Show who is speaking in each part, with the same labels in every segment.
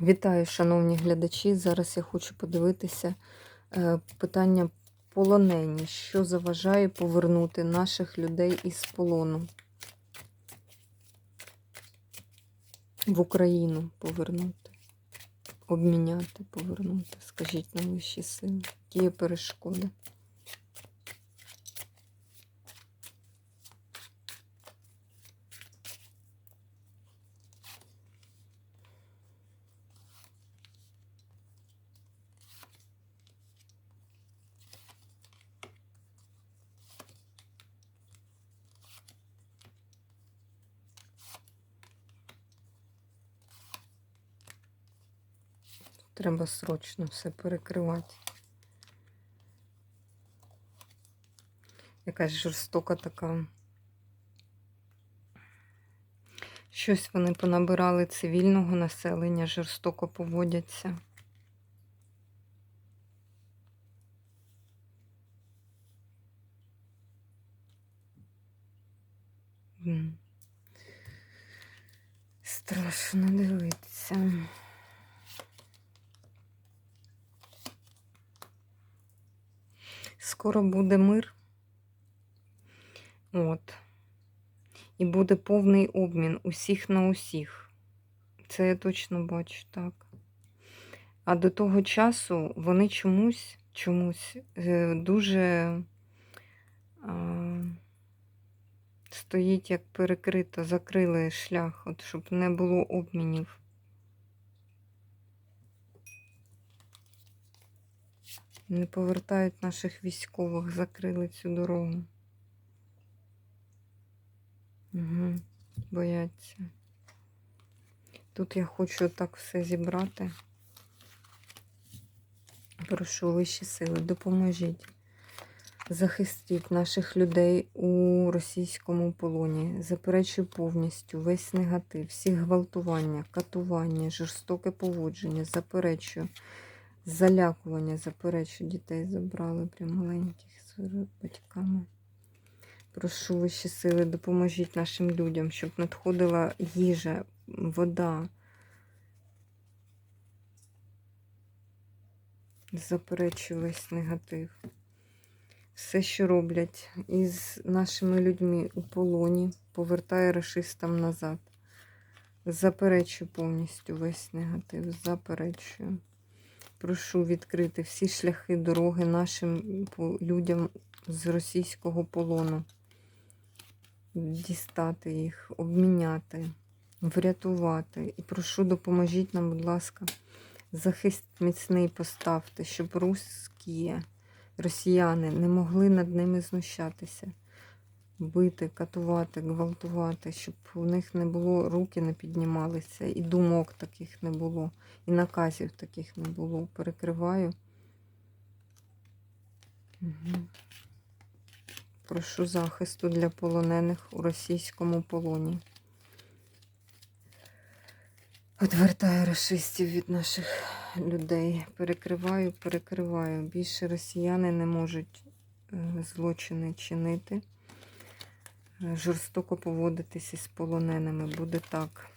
Speaker 1: Вітаю, шановні глядачі. Зараз я хочу подивитися е, питання полонені. Що заважає повернути наших людей із полону? В Україну повернути, обміняти, повернути. Скажіть нам вищі сили, які є перешкоди. Треба срочно все перекривати. Якась жорстока така. Щось вони понабирали цивільного населення, жорстоко поводяться. Страшно дивитися. Скоро буде мир. От. І буде повний обмін усіх на усіх. Це я точно бачу, так. А до того часу вони чомусь, чомусь е, дуже а, стоїть як перекрито, закрили шлях, от, щоб не було обмінів. Не повертають наших військових, закрили цю дорогу. Угу. Бояться. Тут я хочу так все зібрати. Прошу вищі сили, допоможіть. Захистіть наших людей у російському полоні. Заперечую повністю весь негатив, всі гвалтування, катування, жорстоке поводження. Заперечую. Залякування, заперечую, дітей забрали прям маленьких з батьками. Прошу вищі сили, допоможіть нашим людям, щоб надходила їжа, вода. Заперечую весь негатив. Все, що роблять із нашими людьми у полоні, повертає расистам назад. Заперечую повністю весь негатив. Заперечую. Прошу відкрити всі шляхи дороги нашим людям з російського полону. Дістати їх, обміняти, врятувати. І прошу, допоможіть нам, будь ласка, захист міцний поставте, щоб русські росіяни не могли над ними знущатися, бити, катувати, гвалтувати, щоб у них не було, руки не піднімалися, і думок таких не було, і наказів таких не було. Перекриваю. Угу. Прошу захисту для полонених у російському полоні. Одвертаю расистів від наших людей. Перекриваю, перекриваю. Більше росіяни не можуть злочини чинити, жорстоко поводитися з полоненими. Буде так.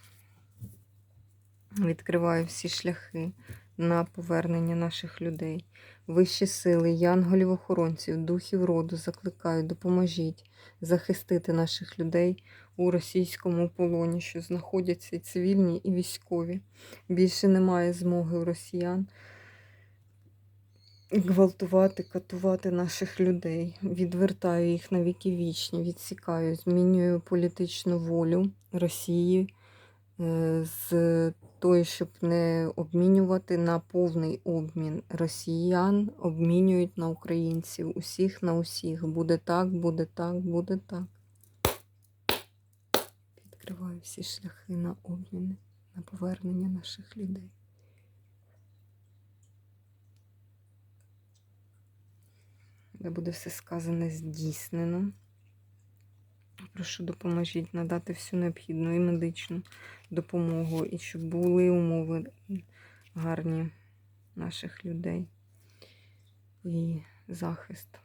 Speaker 1: Відкриваю всі шляхи на повернення наших людей. Вищі сили, янголів-охоронців, духів роду закликаю, допоможіть захистити наших людей у російському полоні, що знаходяться цивільні, і військові. Більше немає змоги у росіян гвалтувати, катувати наших людей. Відвертаю їх на віки вічні, відсікаю, змінюю політичну волю Росії е, з той, щоб не обмінювати на повний обмін росіян, обмінюють на українців. Усіх на усіх. Буде так, буде так, буде так. Відкриваю всі шляхи на обміни, на повернення наших людей. Де буде все сказане здійснено. Прошу допоможіть надати всю необхідну і медичну допомогу, і щоб були умови гарні наших людей і захист.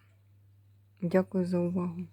Speaker 1: Дякую за увагу.